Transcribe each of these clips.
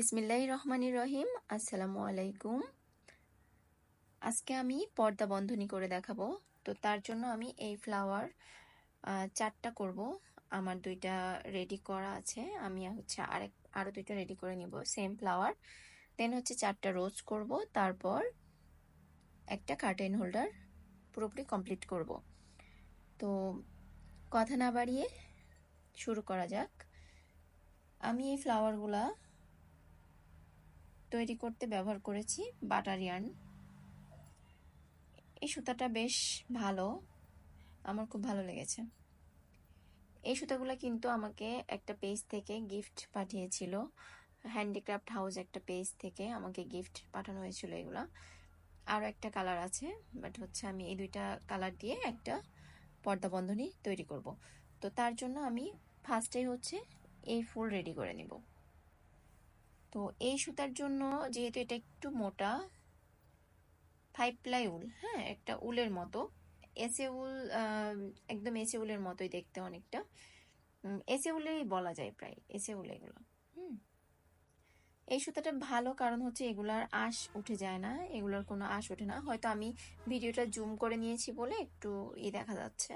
বিসমিল্লাহ রহমানির রহিম, আসসালামু আলাইকুম। আজকে আমি পর্দা বন্ধনী করে দেখাবো। তো তার জন্য আমি এই ফ্লাওয়ার চারটা করব। আমার দুইটা রেডি করা আছে। আমি হচ্ছে আরেক আরও দুইটা রেডি করে নিব। সেম ফ্লাওয়ার দেন হচ্ছে চারটা রোজ করব। তারপর একটা কার্টেন হোল্ডার পুরোপুরি কমপ্লিট করব। তো কথা না বাড়িয়ে শুরু করা যাক। আমি এই ফ্লাওয়ারগুলা তৈরি করতে ব্যবহার করেছি, বাটার ইয়ার্ন। এই সুতাটা বেশ ভালো, আমার খুব ভালো লেগেছে। এই সুতাগুলো কিন্তু আমাকে একটা পেজ থেকে গিফট পাঠিয়েছিল, হ্যান্ডিক্রাফট হাউস একটা পেজ থেকে আমাকে গিফট পাঠানো হয়েছিল এগুলো। আরও একটা কালার আছে, বাট হচ্ছে আমি এই দুইটা কালার দিয়ে একটা পর্দা বন্ধনী তৈরি করব। তো তার জন্য আমি ফার্স্টে হচ্ছে এই ফুল রেডি করে নিব। তো এই সুতার জন্য যেহেতু এটা একটু মোটা ফাইভ প্লাই উল হ্যাঁ একটা উলের মতো এসে উল একদম এসে উলের মতোই দেখতে অনেকটা। এসে উলেই বলা যায় প্রায় এসে উল এগুলো, হুম। এই সুতাটা ভালো কারণ হচ্ছে এগুলার আশ উঠে যায় না, এগুলোর কোনো আশ ওঠে না। হয়তো আমি ভিডিওটা জুম করে নিয়েছি বলে একটু ই দেখা যাচ্ছে,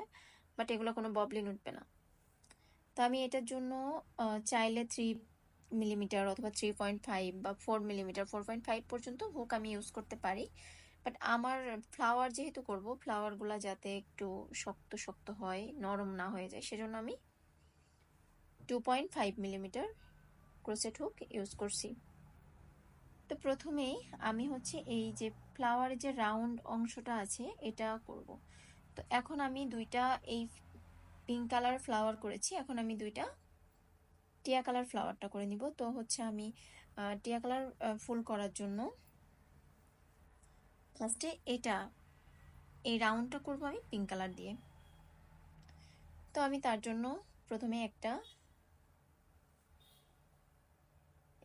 বাট এগুলো কোনো ববলিন উঠবে না। তো আমি এটার জন্য চাইলে থ্রি মিলিমিটার অথবা থ্রি পয়েন্ট ফাইভ বা four millimetre four point five পর্যন্ত হুক আমি ইউজ করতে পারি। বাট আমার ফ্লাওয়ার যেহেতু করব ফ্লাওয়ারগুলো যাতে একটু শক্ত শক্ত হয়, নরম না হয়ে যায়, সেজন্য আমি two point five millimetre crochet hook use করছি। তো প্রথমেই আমি হচ্ছে এই যে ফ্লাওয়ারের যে রাউন্ড অংশটা আছে, এটা করব। তো এখন আমি দুইটা এই পিঙ্ক কালার ফ্লাওয়ার করেছি, এখন আমি দুইটা টিয়া কালার ফ্লাওয়ারটা করে নিব। তো হচ্ছে আমি টিয়া কালার ফুল করার জন্য ফার্স্টে এটা, এই রাউন্ডটা করব আমি পিঙ্ক কালার দিয়ে। তো আমি তার জন্য প্রথমে একটা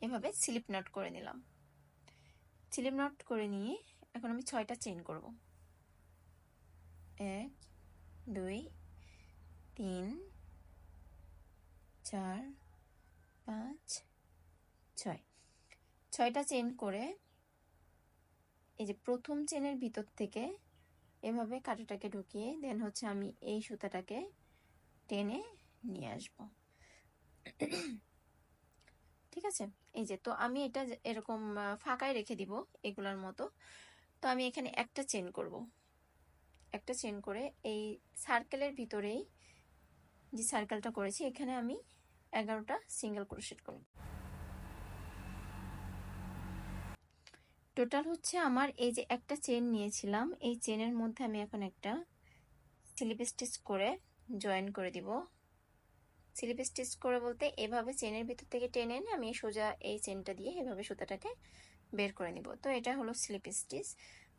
এভাবে স্লিপ নট করে নিলাম। স্লিপ নট করে নিয়ে এখন আমি ছয়টা চেন করব। এক, দুই, তিন, চার পাঁচ, ছয়। ছয়টা চেন করে এই যে প্রথম চেনের ভিতর থেকে এভাবে কাঁটাটাকে ঢুকিয়ে দেন হচ্ছে আমি এই সুতাটাকে টেনে নিয়ে আসব। ঠিক আছে? এই যে তো আমি এটা এরকম ফাঁকায় রেখে দিব এগুলার মতো। তো আমি এখানে একটা চেন করব। একটা চেন করে এই সার্কেলের ভিতরেই যে সার্কেলটা করেছি এখানে আমি এগারোটা সিঙ্গেল ক্রোশেট করব টোটাল হচ্ছে আমার এই যে একটা চেন নিয়েছিলাম, এই চেনের মধ্যে আমি এখন একটা স্লিপ স্টিচ করে জয়েন করে দিব। স্লিপ স্টিচ করে বলতে এভাবে চেনের ভিতর থেকে টেনে এনে আমি সোজা এই চেনটা দিয়ে এভাবে সুতাটাকে বের করে নিব। তো এটা হলো স্লিপ স্টিচ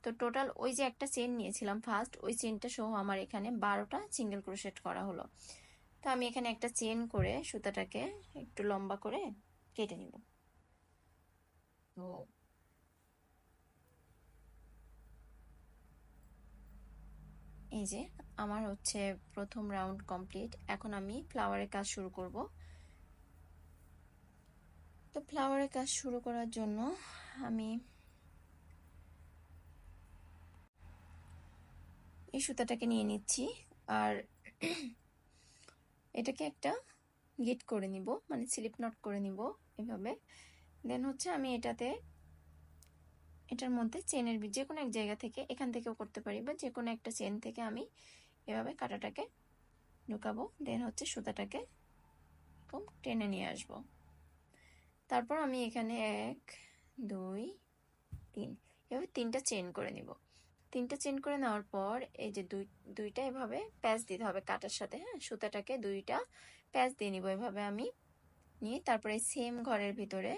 তো টোটাল ওই যে একটা চেন নিয়েছিলাম ফার্স্ট ওই চেনটা সহ আমার এখানে বারোটা সিঙ্গেল ক্রোশেট করা হলো। তো আমি এখানে একটা চেন করে সুতাটাকে একটু লম্বা করে কেটে নিব। তো এই যে আমার হচ্ছে প্রথম রাউন্ড কমপ্লিট। এখন আমি ফ্লাওয়ারের কাজ শুরু করব। তো ফ্লাওয়ারের কাজ শুরু করার জন্য আমি এই সুতাটাকে নিয়ে নিচ্ছি। আর এটাকে একটা গিট করে নিব মানে স্লিপ নট করে নিব এভাবে। দেন হচ্ছে আমি এটাতে, এটার মধ্যে চেনের যে কোনো এক জায়গা থেকে, এখান থেকেও করতে পারি, বা যে কোনো একটা চেন থেকে আমি এভাবে কাটাটাকে ঢুকাবো। দেন হচ্ছে সুতাটাকে এরকম টেনে নিয়ে আসব। তারপর আমি এখানে এক, দুই, তিন, এভাবে তিনটা চেন করে নিব। তিনটা চেন করে নেওয়ার পর এই যে দুই, দুইটা এভাবে প্যাচ দিতে হবে কাটার সাথে হ্যাঁ? সুতাটাকে দুইটা প্যাচ দিয়ে নিব। এভাবে আমি নিয়ে তারপরে সেম ঘরের ভিতরে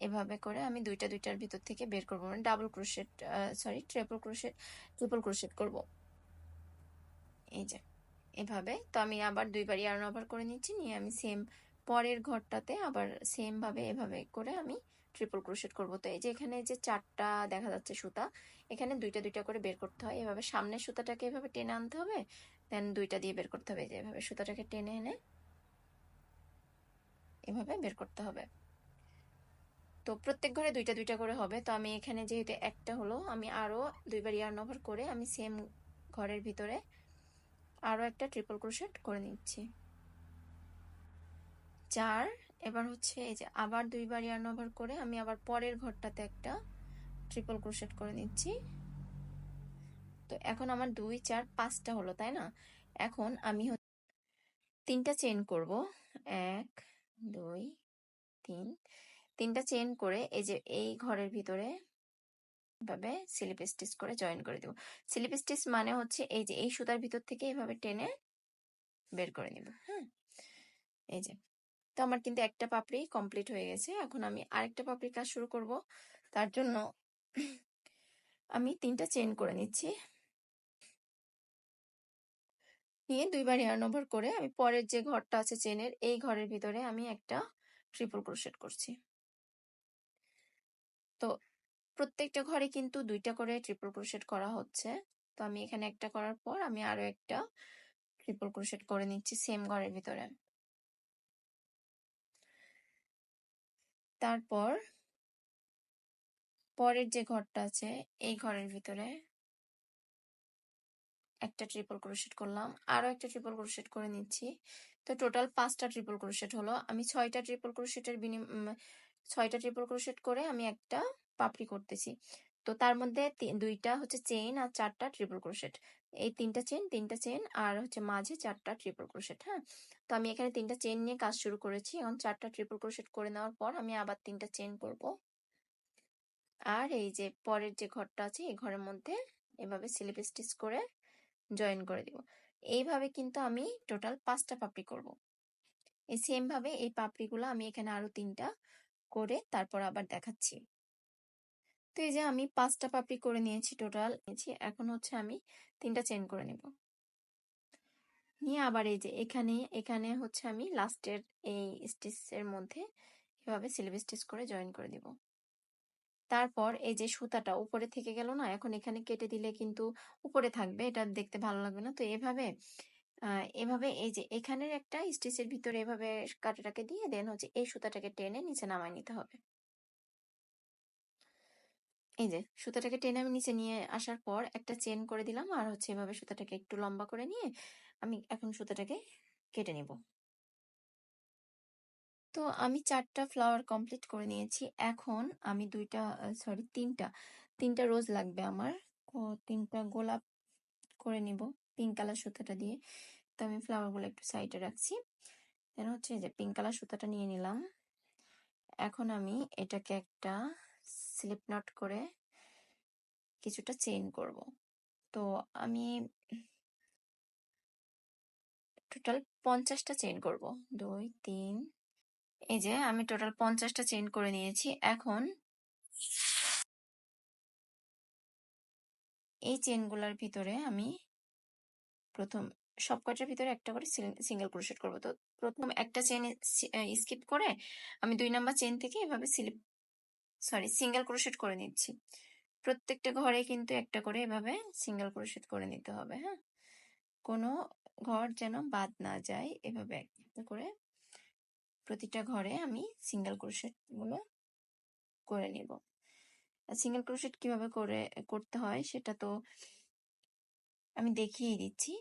এভাবে করে আমি দুইটা, দুইটার ভিতর থেকে বের করব। মানে double crochet sorry triple crochet triple crochet করব। এই যে, এভাবে। তো আমি আবার দুইবার ইয়ার্ন ওভার করে নিচ্ছি। নিয়ে আমি সেম পরের ঘরটাতে আবার সেম ভাবে এভাবে করে আমি ট্রিপল ক্রোশেট করব। তো এই যে এখানে যে চারটা দেখা যাচ্ছে সুতা, এখানে দুইটা দুইটা করে বের করতে হয়। এভাবে সামনের সুতাটাকে এভাবে টেনে আনতে হবে দেন দুইটা দিয়ে বের করতে হবে। যে এভাবে সুতাটাকে টেনে এনে এভাবে বের করতে হবে। তো প্রত্যেক ঘরে দুইটা দুইটা করে হবে। তো আমি এখানে যেহেতু একটা হলো, আমি আরও দুইবার ইয়ার্ন ওভার করে আমি সেম ঘরের ভিতরে আরও একটা ট্রিপল ক্রোশেট করে নিচ্ছি। চার এবার হচ্ছে এই যে আবার দুইবার ইয়ার্ন ওভার করে আমি আবার পরের ঘরটাতে একটা ট্রিপল ক্রোশেট করে নিচ্ছি। তো এখন আমার দুই, চার, পাঁচটা হলো, তাই না? এখন আমি তিনটা চেন করব। এক, দুই, তিন। তিনটা চেন করে এই যে এই ঘরের ভিতরে ভাবে স্লিপ স্টিচ করে জয়েন করে দেবো। স্লিপ স্টিচ মানে হচ্ছে এই যে এই সুতার ভিতর থেকে এইভাবে টেনে বের করে নিব হ্যাঁ? এই যে তো আমার কিন্তু একটা পাপড়ি কমপ্লিট হয়ে গেছে। এখন আমি আরেকটা পাপড়ি কাজ শুরু করব। তার জন্য আমি তিনটা চেন করে নিচ্ছি। নিয়ে দুইবার ইয়ার্ন ওভার করে আমি পরের যে ঘরটা আছে চেনের এই ঘরের ভিতরে আমি একটা ট্রিপল ক্রোশেট করছি। তো প্রত্যেকটা ঘরে কিন্তু দুইটা করে ট্রিপল ক্রোশেট করা হচ্ছে। তো আমি এখানে একটা করার পর আমি আরও একটা ট্রিপল ক্রোশেট করে নিচ্ছি সেম ঘরের ভিতরে। তারপর পরের যে ঘরটা আছে, এই ঘরের ভিতরে একটা ট্রিপল ক্রোশেট করলাম। আরও একটা ট্রিপল ক্রোশেট করে নিচ্ছি। তো টোটাল পাঁচটা ট্রিপল ক্রোশেট হলো। আমি ছয়টা ট্রিপল ক্রোশেটের বিনিম ছয়টা ট্রিপল ক্রোশেট করে আমি একটা পাপড়ি করতেছি। তো তার মধ্যে দুইটা হচ্ছে চেইন আর চারটা ট্রিপল ক্রোশেট এই তিনটা চেন তিনটা চেন আর হচ্ছে মাঝে চারটা ট্রিপল ক্রোশেট হ্যাঁ? তো আমি এখানে তিনটা চেন নিয়ে কাজ শুরু করেছি। এখন চারটা ট্রিপল ক্রোশেট করে নেওয়ার পর আমি আবার তিনটা চেন করব। আর এই যে পরের যে ঘরটা আছে, এই ঘরের মধ্যে এভাবে স্লিপ স্টিচ করে জয়েন করে দিব। এইভাবে কিন্তু আমি টোটাল পাঁচটা পাপড়ি করব। এই সেম ভাবে এই পাপড়িগুলো আমি এখানে আরও তিনটা করে তারপর আবার দেখাচ্ছি। তো এই যে আমি পাঁচটা পাপড়ি করে নিয়েছি টোটাল, নিয়েছি। এখন হচ্ছে আমি তিনটা চেন করে নেব। নিয়ে আবার এই যে এখানে এখানে হচ্ছে আমি লাস্টের এই স্টিচের মধ্যে এভাবে স্লিভ স্টিচ করে জয়েন করে দিব। তারপর এই যে সুতাটা উপরে থেকে গেল না, এখন এখানে কেটে দিলে কিন্তু উপরে থাকবে, এটা দেখতে ভালো লাগবে না। তো এভাবে এভাবে এই যে এখানের একটা স্টিচের ভিতরে এভাবে কাটাটাকে দিয়ে দেন হচ্ছে এই সুতাটাকে টেনে নিচে নামায় নিতে হবে। এই যে সুতাটাকে টেনে আমি নিচে নিয়ে আসার পর একটা চেন করে দিলাম। আর হচ্ছে এভাবে সুতাটাকে একটু লম্বা করে নিয়ে আমি এখন সুতাটাকে কেটে নিব। তো আমি চারটা ফ্লাওয়ার কমপ্লিট করে নিয়েছি। এখন আমি দুইটা সরি তিনটা তিনটা রোজ লাগবে আমার। তিনটা গোলাপ করে নিব পিঙ্ক কালার সুতাটা দিয়ে। তো আমি ফ্লাওয়ারগুলো একটু সাইডে রাখছি। দেন হচ্ছে যে পিঙ্ক কালার সুতাটা নিয়ে নিলাম। এখন আমি এটাকে একটা স্লিপ নট করে কিছুটা চেইন করব। তো আমি টোটাল পঞ্চাশটা চেইন করব। দুই, তিন, এই যে আমি টোটাল পঞ্চাশটা চেইন করে নিয়েছি। এখন এই চেনগুলোর ভিতরে আমি প্রথম সবকটার ভিতরে একটা করে সিঙ্গেল ক্রোশেট করব। তো প্রথম একটা চেন স্কিপ করে আমি দুই নাম্বার চেন থেকে এভাবে স্লিপ সরি, সিঙ্গেল ক্রোশেট করে নিচ্ছি। প্রত্যেকটা ঘরে কিন্তু একটা করে এভাবে সিঙ্গেল ক্রোশেট করে নিতে হবে হ্যাঁ? কোনো ঘর যেন বাদ না যায় এভাবে একটা করে প্রতিটা ঘরে আমি সিঙ্গেল ক্রোশেটগুলো করে নিব। সিঙ্গেল ক্রোশেট কীভাবে করে, করতে হয় সেটা তো আমি দেখিয়ে দিচ্ছি।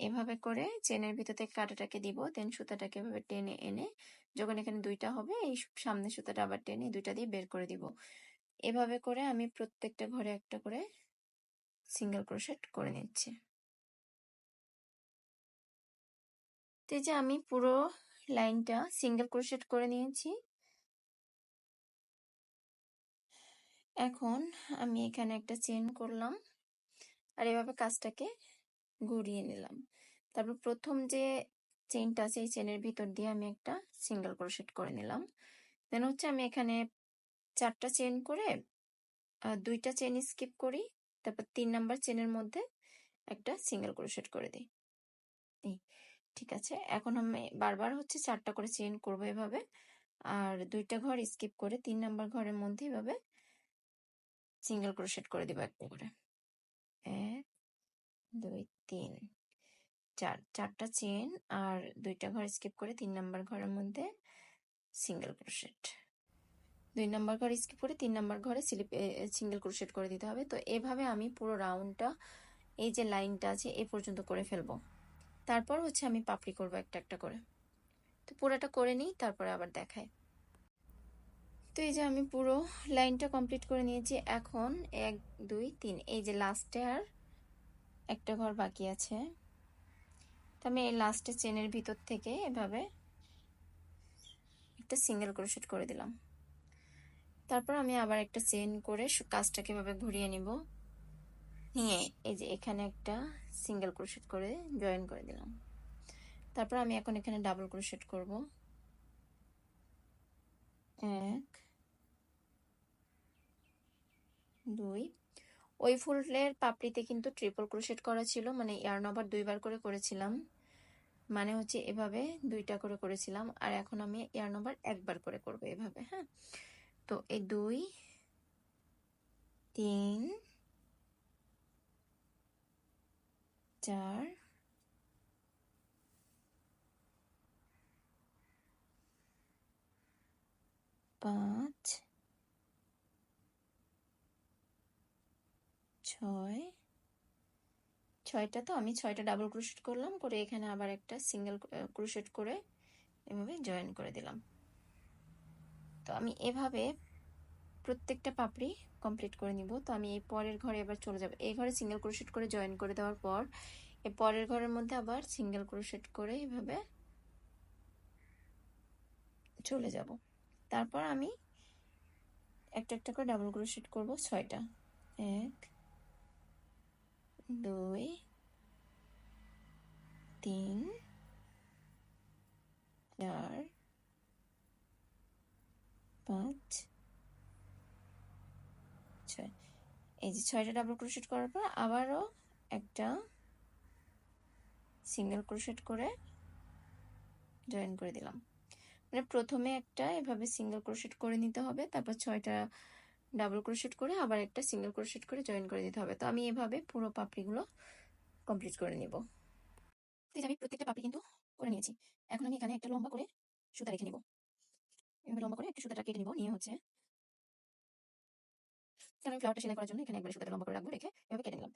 এভাবে করে চেনের ভিতর থেকে কাঁটাটাকে দিব দেন সুতাটাকে এভাবে টেনে এনে, যখন এখানে দুইটা হবে, এই সামনে সুতাটা আবার টেনে দুইটা দিয়ে বের করে দিব। এভাবে করে আমি প্রত্যেকটা ঘরে একটা করে সিঙ্গেল ক্রোশেট করে নিচ্ছি। তো যে আমি পুরো লাইনটা সিঙ্গেল ক্রোশেট করে নিয়েছি। এখন আমি এখানে একটা চেন করলাম। আর এভাবে কাজটাকে ঘুরিয়ে নিলাম। তারপর প্রথম যে চেনটা আছে, এই চেনের ভিতর দিয়ে আমি একটা সিঙ্গেল ক্রোশেট করে নিলাম। দেন হচ্ছে আমি এখানে চারটা চেন করে দুইটা চেন স্কিপ করি। তারপর তিন নাম্বার চেনের মধ্যে একটা সিঙ্গেল ক্রোশেট করে দিই। ঠিক আছে? এখন আমি বারবার হচ্ছে চারটা করে চেন করব এভাবে। আর দুইটা ঘর স্কিপ করে তিন নাম্বার ঘরের মধ্যে এভাবে সিঙ্গেল ক্রোশেট করে দিব একটা করে। এক দুই, তিন, চার, চারটা চেন আর দুইটা ঘর স্কিপ করে তিন নাম্বার ঘরের মধ্যে সিঙ্গেল ক্রোশেট। দুই নাম্বার ঘর স্কিপ করে তিন নাম্বার ঘরে স্লিপ সিঙ্গেল ক্রোশেট করে দিতে হবে। তো এভাবে আমি পুরো রাউন্ডটা, এই যে লাইনটা আছে, এ পর্যন্ত করে ফেলব। তারপর হচ্ছে আমি পাপড়ি করব একটা একটা করে। তো পুরোটা করে নিই, তারপরে আবার দেখায় তো এই যে আমি পুরো লাইনটা কমপ্লিট করে নিয়েছি। এখন এক, দুই, তিন, এই যে লাস্টে আর একটা ঘর বাকি আছে। তো আমি এই লাস্টে চেনের ভিতর থেকে এভাবে একটা সিঙ্গেল ক্রোশেট করে দিলাম। তারপর আমি আবার একটা চেন করে কাজটাকে এভাবে ঘুরিয়ে নিব। নিয়ে এই যে এখানে একটা সিঙ্গেল ক্রোশেট করে জয়েন করে দিলাম। তারপর আমি এখন এখানে ডাবল ক্রোশেট করব। এক, দুই ওই ফুলের পাপড়িতে কিন্তু ট্রিপল ক্রোশেট করা ছিল মানে ইয়ার্ন আবার দুইবার করে করেছিলাম। মানে হচ্ছে এভাবে দুইটা করে করেছিলাম, আর এখন আমি ইয়ার্ন আবার একবার করে করব এভাবে হ্যাঁ? তো এই দুই, তিন, চার, পাঁচ ছয়। ছয়টা তো আমি ছয়টা ডাবল ক্রোশেট করলাম, করে এখানে আবার একটা সিঙ্গেল ক্রোশেট করে এভাবে জয়েন করে দিলাম। তো আমি এভাবে প্রত্যেকটা পাপড়ি কমপ্লিট করে নিব। তো আমি এই পরের ঘরে এবার চলে যাব। এই ঘরে সিঙ্গেল ক্রোশেট করে জয়েন করে দেওয়ার পর এই পরের ঘরের মধ্যে আবার সিঙ্গেল ক্রোশেট করে এভাবে চলে যাব। তারপর আমি একটা একটা করে ডাবল ক্রোশেট করব ছয়টা। এক দুই, তিন, চার, পাঁচ, ছয়। এই যে ছয়টা ডাবল ক্রোশেট করার পর আবারও একটা সিঙ্গেল ক্রোশেট করে জয়েন করে দিলাম। মানে প্রথমে একটা এভাবে সিঙ্গেল ক্রোশেট করে নিতে হবে, তারপর ছয়টা ডাবল ক্রোশেট করে আবার একটা সিঙ্গেল ক্রোশেট করে জয়েন করে দিতে হবে। তো আমি এভাবে পুরো পাপড়িগুলো কমপ্লিট করে নিব। আমি প্রত্যেকটা পাপড়ি কিন্তু করে নিয়েছি। এখন আমি এখানে একটা লম্বা করে সুতা রেখে নিব। এভাবে লম্বা করে একটা সুতাটা কেটে নিব, নিয়ে হচ্ছে আমি ফ্লাওয়ারটা সেলাই করার জন্য এখানে একবারে সুতাটা লম্বা করে রাখব, রেখে এভাবে কেটে নিলাম।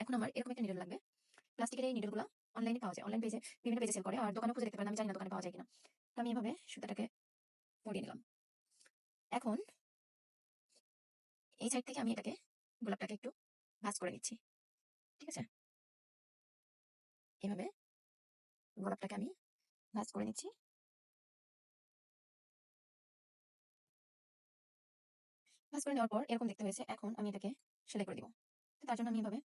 এখন আমার এরকম একটা নিডল লাগবে। প্লাস্টিকের এই নিডলগুলো অনলাইনে পাওয়া যায়। অনলাইন পেজে বিভিন্ন পেজে সেল করে, আর দোকানে খুঁজে দেখতে পারেন। আমি জানি না দোকানে পাওয়া যায় কিনা। আমি এভাবে সুতাটাকে পরিয়ে নিলাম এখন সাইড থেকে আমি এটাকে গোলাপটাকে একটু ভাজ করে নিচ্ছি। ঠিক আছে? এভাবে গোলাপটাকে আমি ভাজ করে নিচ্ছি। ভাজ করে নেওয়ার পর এরকম দেখতে হয়েছে, এখন আমি এটাকে সেলাই করে দিব। তার জন্য আমি এভাবে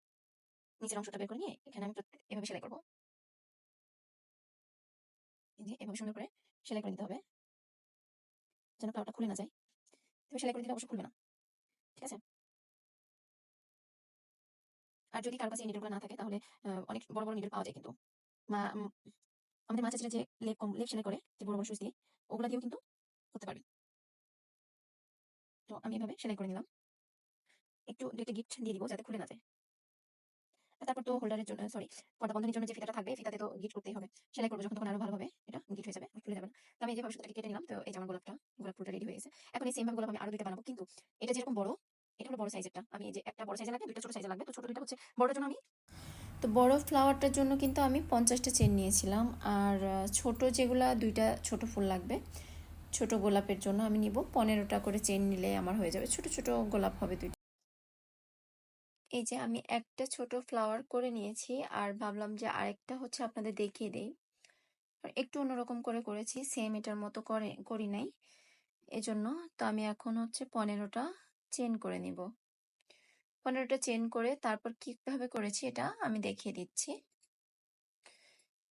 নিচের অংশটা বের করে নিয়ে এখানে আমি এভাবে সেলাই করব। এভাবে সুন্দর করে সেলাই করে নিতে হবে। যেন ফ্লাওয়ারটা খুলে না যায়। সেলাই করে দিলে অবশ্যই খুলবে না। ঠিক আছে? আর যদি কারও কাছে এই না থাকে, তাহলে অনেক বড় বড় নিডল পাওয়া যায় কিন্তু। আমাদের মাছ যে লেপ কম, লেপ সেলাই করে, যে বড় বড় সুইচ দিয়ে, ওগুলা দিয়েও কিন্তু করতে পারবে তো আমি এভাবে সেলাই করে নিলাম। একটু দুইটা গিফট দিয়ে দিব, যাতে খুলে না যায়। তারপর তো হোল্ডারের জন্য সরি পর্দা বন্ধনের জন্য যে ফিতাটা থাকবে, ফিতাতে তো গিট করতেই হবে। সেলাই করব যখন, তখন আরও ভালোভাবে এটা গিট হয়ে যাবে খুলে যাবে না। তো আমি যেভাবে সুতাটাকে কেটে নিলাম, তো এই আমার গোলাপটা, গোলাপ ফুলটা রেডি হয়ে গেছে। এখন এই সেম ভাবে গোলাপ আমি আরও দুইটা বানাবো, কিন্তু এটা যেরকম বড়, এটা হলো বড় সাইজেরটা আমি যে একটা বড় সাইজে লাগবে, দুইটা ছোট সাইজে লাগবে, তো ছোট দুইটা হচ্ছে বড়টার জন্য আমি তো বড় ফ্লাওয়ারটার জন্য কিন্তু আমি পঞ্চাশটা চেন নিয়েছিলাম, আর ছোট যেগুলা দুইটা ছোট ফুল লাগবে, ছোট গোলাপের জন্য আমি নিব। পনেরোটা করে চেন নিলে আমার হয়ে যাবে। ছোট ছোট গোলাপ হবে দুইটা। এই যে আমি একটা ছোট ফ্লাওয়ার করে নিয়েছি, আর ভাবলাম যে আরেকটা হচ্ছে আপনাদের দেখিয়ে দেই। একটু অন্যরকম করে করেছি সেম এটার মতো করে, করি নাই। এজন্য তো আমি এখন হচ্ছে পনেরোটা চেন করে নিব। পনেরোটা চেন করে তারপর কীভাবে করেছি এটা আমি দেখিয়ে দিচ্ছি।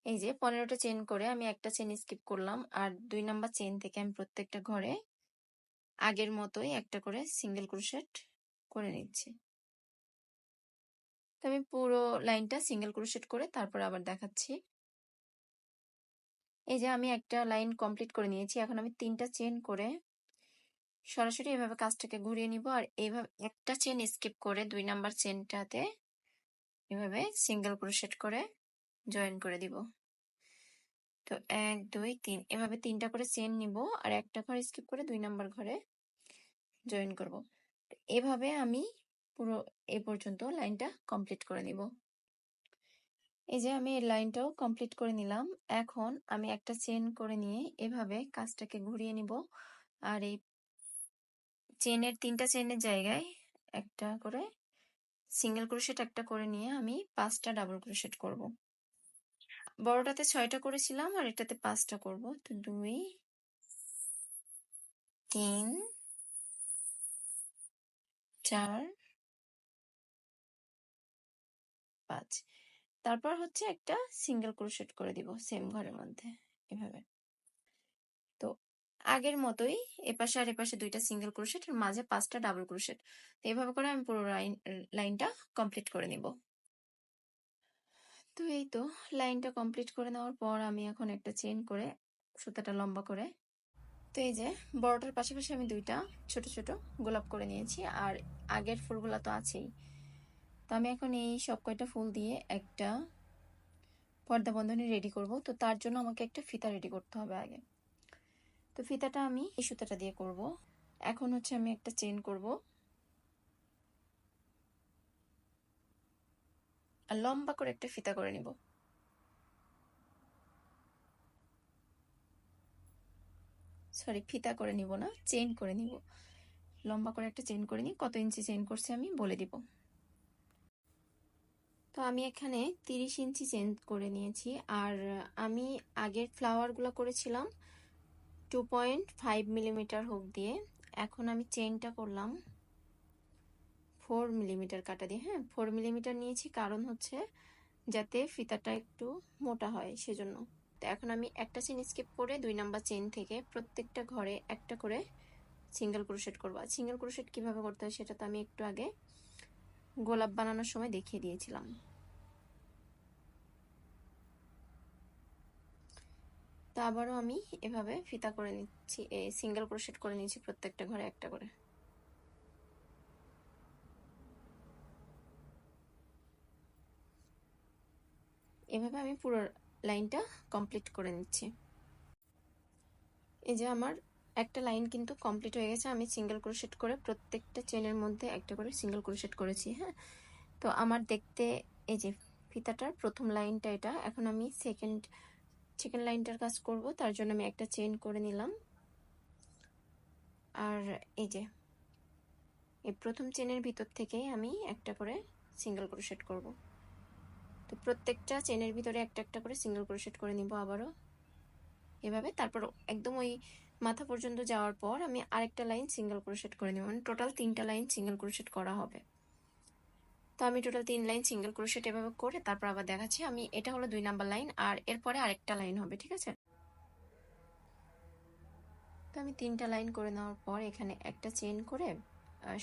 এই যে পনেরোটা চেন করে আমি একটা চেন স্কিপ করলাম, আর দুই নাম্বার চেন থেকে আমি প্রত্যেকটা ঘরে আগের মতোই একটা করে সিঙ্গেল ক্রোশেট করে নিচ্ছি। তো আমি পুরো লাইনটা সিঙ্গেল ক্রোশেট করে তারপর আবার দেখাচ্ছি। এই যে আমি একটা লাইন কমপ্লিট করে নিয়েছি, এখন আমি তিনটা চেন করে সরাসরি এভাবে কাজটাকে ঘুরিয়ে নিব আর এইভাবে একটা চেন স্কিপ করে দুই নাম্বার চেনটাতে এভাবে সিঙ্গেল ক্রোশেট করে জয়েন করে দিব। তো এক, দুই, তিন, এভাবে তিনটা করে চেন নিব আর একটা ঘর স্কিপ করে দুই নাম্বার ঘরে জয়েন করব। এভাবে আমি পুরো এ পর্যন্ত লাইনটা কমপ্লিট করে নিব। এই যে আমি এই লাইনটাও কমপ্লিট করে নিলাম। এখন আমি একটা চেন করে নিয়ে এভাবে কাজটাকে ঘুরিয়ে নিব। আর এই চেনের তিনটা চেনের জায়গায় একটা করে সিঙ্গেল ক্রোশেট একটা করে নিয়ে আমি পাঁচটা ডাবল ক্রোশেট করব। বড়টাতে ছয়টা করেছিলাম আর এটাতে পাঁচটা করব। তো দুই, তিন, চার পাঁচ তারপর হচ্ছে একটা সিঙ্গেল ক্রোশেট করে দিব সেম ঘরের মধ্যে এভাবে। তো আগের মতোই এপাশে আর এপাশে দুইটা সিঙ্গেল ক্রোশেট আর মাঝে পাঁচটা ডাবল ক্রোশেট তো এভাবে করে আমি পুরো লাইন, লাইনটা কমপ্লিট করে নিব। তো এই তো লাইনটা কমপ্লিট করে নেওয়ার পর আমি এখন একটা চেন করে সুতাটা লম্বা করে তো এই যে বড়টার পাশাপাশি আমি দুইটা ছোট ছোট গোলাপ করে নিয়েছি। আর আগের ফুলগুলো তো আছেই। তো আমি এখন এই সব কয়টা ফুল দিয়ে একটা পর্দা বন্ধনী রেডি করব। তো তার জন্য আমাকে একটা ফিতা রেডি করতে হবে আগে। তো ফিতাটা আমি এই সুতাটা দিয়ে করব। এখন হচ্ছে আমি একটা চেন করব। আর লম্বা করে একটা ফিতা করে নিব। সরি ফিতা করে নিব না চেন করে নিব। লম্বা করে একটা চেন করে নিই। কত ইঞ্চি চেন করছে আমি বলে দিব। তো আমি এখানে তিরিশ ইঞ্চি চেন করে নিয়েছি। আর আমি আগের ফ্লাওয়ারগুলো করেছিলাম two point five millimetre hook দিয়ে। এখন আমি চেনটা করলাম ফোর মিলিমিটার কাটা দিয়ে। হ্যাঁ ফোর মিলিমিটার নিয়েছি কারণ হচ্ছে যাতে ফিতাটা একটু মোটা হয় সেজন্য। তো এখন আমি একটা চেন স্কিপ করে দুই নাম্বার চেন থেকে প্রত্যেকটা ঘরে একটা করে সিঙ্গেল ক্রোশেট করব। সিঙ্গেল ক্রোশেট কীভাবে করতে হয় সেটা তো আমি একটু আগে গোলাপ বানানোর সময় দেখিয়ে দিয়েছিলাম। তো আবারও আমি এভাবে ফিতা করে নিচ্ছি সিঙ্গেল ক্রোশেট করে নিচ্ছি প্রত্যেকটা ঘরে একটা করে। এভাবে আমি পুরো লাইনটা কমপ্লিট করে নিচ্ছি। এই যে আমার একটা লাইন কিন্তু কমপ্লিট হয়ে গেছে। আমি সিঙ্গেল ক্রোশেট করে প্রত্যেকটা চেনের মধ্যে একটা করে সিঙ্গেল ক্রোশেট করেছি হ্যাঁ? তো আমার দেখতে এই যে ফিতাটার প্রথম লাইনটা এটা। এখন আমি সেকেন্ড সেকেন্ড লাইনটার কাজ করব, তার জন্য আমি একটা চেন করে নিলাম। আর এই যে, এই প্রথম চেনের ভিতর থেকেই আমি একটা করে সিঙ্গেল ক্রোশেট করব। তো প্রত্যেকটা চেনের ভিতরে একটা একটা করে সিঙ্গেল ক্রোশেট করে নিব আবারও। এভাবে তারপর একদম ওই মাথা পর্যন্ত যাওয়ার পর আমি আরেকটা লাইন সিঙ্গেল ক্রোশেট করে নেব। মানে টোটাল তিনটা লাইন সিঙ্গেল ক্রোশেট করা হবে। তো আমি টোটাল তিন লাইন সিঙ্গেল ক্রোশেট এভাবে করে তারপর আবার দেখাচ্ছি। আমি, এটা হলো দুই নাম্বার লাইন আর এরপরে আরেকটা লাইন হবে, ঠিক আছে? তো আমি তিনটা লাইন করে নেওয়ার পর এখানে একটা চেন করে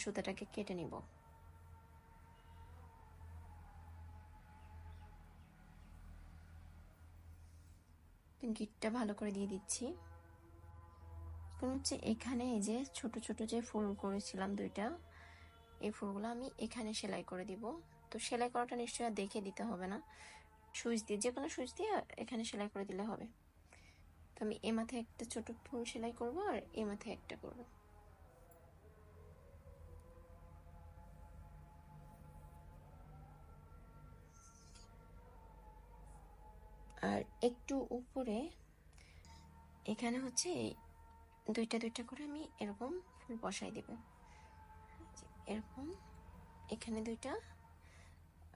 সুতাটাকে কেটে নিব। গিটটা ভালো করে দিয়ে দিচ্ছি। এখন হচ্ছে এখানে এই যে ছোট ছোট যে ফুল করেছিলাম দুইটা, এই ফুলগুলো আমি এখানে সেলাই করে দিব। তো সেলাই করাটা নিশ্চয়ই দেখে দিতে হবে না। সুইচ দিয়ে যে কোনো সুইচ দিয়ে এখানে সেলাই করে দিলে হবে। তো আমি এ মাথায় একটা ছোট ফুল সেলাই করব আর এ মাথায় একটা করব। আর একটু উপরে, এখানে হচ্ছে দুইটা দুইটা করে আমি এরকম ফুল বসাই দেব। এরকম এখানে দুইটা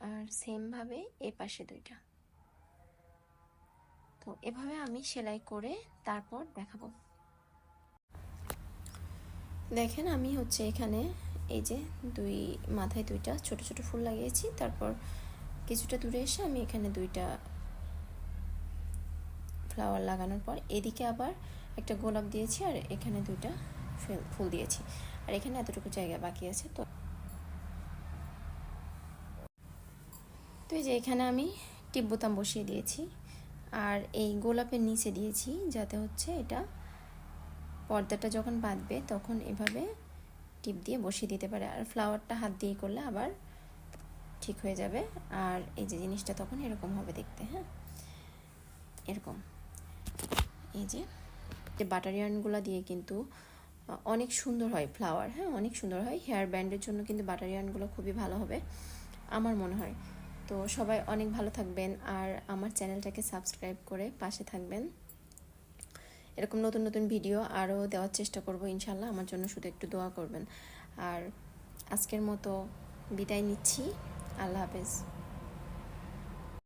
আর সেমভাবে এ পাশে দুইটা। তো এভাবে আমি সেলাই করে তারপর দেখাবো। দেখেন আমি হচ্ছে এখানে এই যে দুই মাথায় দুইটা ছোট ছোট ফুল লাগিয়েছি। তারপর কিছুটা দূরে এসে আমি এখানে দুইটা ফ্লাওয়ার লাগানোর পর এদিকে আবার একটা গোলাপ দিয়েছি আর এখানে দুইটা ফুল দিয়েছি। আর এখানে এতটুকু জায়গা বাকি আছে, তো তো এই যে এখানে আমি টিপ বোতাম বসিয়ে দিয়েছি। আর এই গোলাপের নিচে দিয়েছি যাতে হচ্ছে এটা পর্দাটা যখন বাঁধবে তখন এভাবে টিপ দিয়ে বসিয়ে দিতে পারে। আর ফ্লাওয়ারটা হাত দিয়ে করলে আবার ঠিক হয়ে যাবে। আর এই যে জিনিসটা তখন এরকম হবে দেখতে হ্যাঁ? এরকম। এই যে যে বাটার ইয়ার্নগুলো দিয়ে কিন্তু অনেক সুন্দর হয় ফ্লাওয়ার হ্যাঁ? অনেক সুন্দর হয়। হেয়ার ব্যান্ডের জন্য কিন্তু বাটার ইয়ার্নগুলো খুবই ভালো হবে, আমার মনে হয়। তো সবাই অনেক ভালো থাকবেন আর আমার চ্যানেলটাকে সাবস্ক্রাইব করে পাশে থাকবেন। এরকম নতুন নতুন ভিডিও আরও দেওয়ার চেষ্টা করব ইনশাল্লাহ আমার জন্য শুধু একটু দোয়া করবেন। আর আজকের মতো বিদায় নিচ্ছি। আল্লাহ হাফেজ।